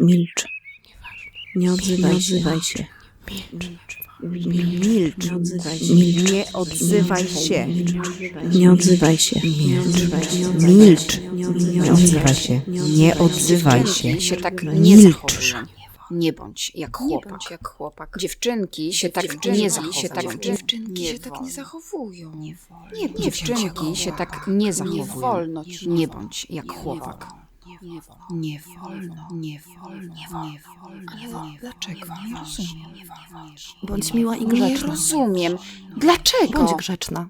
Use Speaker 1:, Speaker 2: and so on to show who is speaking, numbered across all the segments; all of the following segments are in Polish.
Speaker 1: Milcz. Nie odzywaj, się.
Speaker 2: Milcz.
Speaker 1: Nie odzywaj się.
Speaker 2: Milcz. Nie odzywaj się.
Speaker 1: Nie odzywaj się.
Speaker 2: Milcz.
Speaker 1: Nie odzywaj się.
Speaker 2: Nie odzywaj się.
Speaker 3: Się tak nie
Speaker 2: Milcz.
Speaker 3: zachowują. Nie bądź jak chłopak.
Speaker 4: jak chłopak.
Speaker 3: Dziewczynki się tak
Speaker 4: Dziewczynki
Speaker 3: nie
Speaker 4: się tak- dziewczynki
Speaker 3: Nie
Speaker 4: się tak nie
Speaker 3: wolno.
Speaker 4: zachowują.
Speaker 3: Nie
Speaker 4: Nie
Speaker 3: Dziewczynki się tak nie zachowują.
Speaker 4: wolno ci.
Speaker 3: Nie bądź jak chłopak.
Speaker 4: Nie wolno. Nie wolno. Nie wolno. Nie wolno. Nie wolno. Dlaczego? Nie rozumiem.
Speaker 2: Bądź miła i
Speaker 3: Nie
Speaker 2: grzeczna.
Speaker 3: rozumiem. Dlaczego?
Speaker 2: Bądź grzeczna.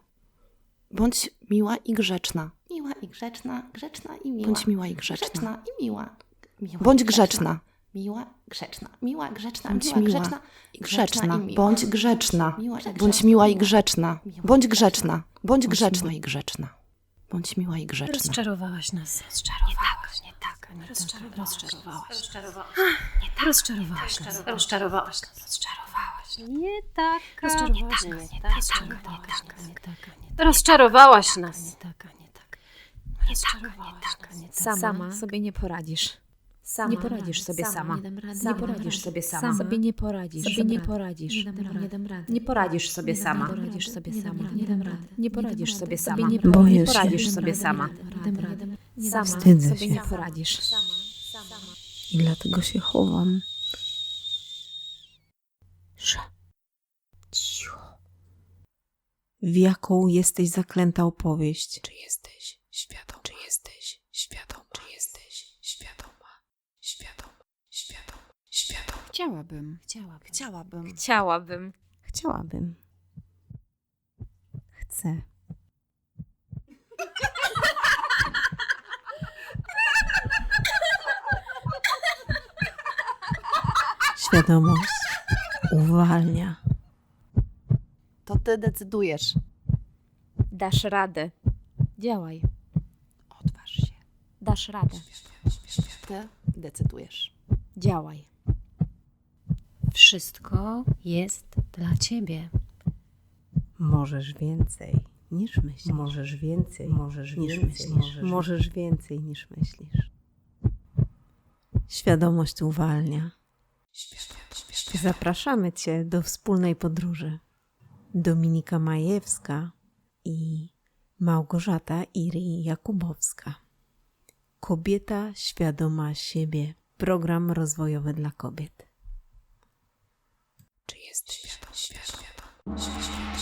Speaker 2: Bądź miła i grzeczna.
Speaker 5: Miła i grzeczna, grzeczna i miła.
Speaker 2: Bądź miła i grzeczna.
Speaker 5: Grzeczna i miła. miła
Speaker 2: Bądź grzeczna.
Speaker 5: Miła, grzeczna. Miła, grzeczna,
Speaker 2: Bądź
Speaker 5: miła, grzeczna.
Speaker 2: i grzeczna. Bądź grzeczna.
Speaker 5: Miła i
Speaker 2: Bądź
Speaker 5: grzeczna.
Speaker 2: miła i grzeczna. Bądź
Speaker 5: grzeczna.
Speaker 2: Bądź grzeczna i grzeczna. Bądź miła i grzeczna.
Speaker 6: Rozczarowałaś nas. Rozczarowałaś, nie tak, nie tak. Rozczarowałaś. Rozczarowałaś nas. Rozczarowałaś nas. Rozczarowałaś. Nie tak. Rozczarowałaś nas. Nie tak, nie tak, nie tak. Rozczarowałaś nas. Nie tak, nie tak. Rozczarowałaś nas. Nie tak.
Speaker 7: Sama, sobie nie poradzisz.
Speaker 6: Sama.
Speaker 7: Nie poradzisz sobie sama.
Speaker 6: Nie.
Speaker 7: Nie poradzisz sobie sama. Sobie nie poradzisz.
Speaker 6: Sobie nie
Speaker 7: nie poradzisz.
Speaker 6: Nie. Nie.
Speaker 7: Nie poradzisz sobie
Speaker 6: Nie
Speaker 7: sama.
Speaker 6: rady.
Speaker 7: Poradzisz sobie
Speaker 6: Nie
Speaker 7: sama.
Speaker 6: Nie dam rady.
Speaker 7: Nie
Speaker 6: Nie
Speaker 7: poradzisz sobie sama.
Speaker 6: Nie
Speaker 7: Nie poradzisz
Speaker 6: Nie
Speaker 7: sobie sama.
Speaker 6: Nie. Nie.
Speaker 1: Wstydzę się.
Speaker 7: nie poradzisz.
Speaker 1: I dlatego się chowam. Cicho. W jaką jesteś zaklęta opowieść? Czy jesteś świadom? Czy jesteś świadom? Czy jesteś świadoma? Świadom, świadom, świadom.
Speaker 4: Chciałabym.
Speaker 6: Chciałabym.
Speaker 4: Chciałabym.
Speaker 7: Chciałabym.
Speaker 1: Chciałabym. Chcę. Świadomość uwalnia.
Speaker 2: To ty decydujesz.
Speaker 7: Dasz radę. Działaj.
Speaker 2: Odważ się.
Speaker 7: Dasz radę.
Speaker 2: Ty decydujesz.
Speaker 7: Działaj.
Speaker 6: Wszystko jest dla ciebie.
Speaker 8: Możesz więcej niż myślisz. Możesz więcej, możesz niż myślisz. Możesz, możesz więcej niż myślisz.
Speaker 1: Świadomość uwalnia. Zapraszamy Cię do wspólnej podróży. Dominika Majewska i Małgorzata Iri Jakubowska. Kobieta świadoma siebie. Program rozwojowy dla kobiet. Jesteś świadom? świadom? świadom?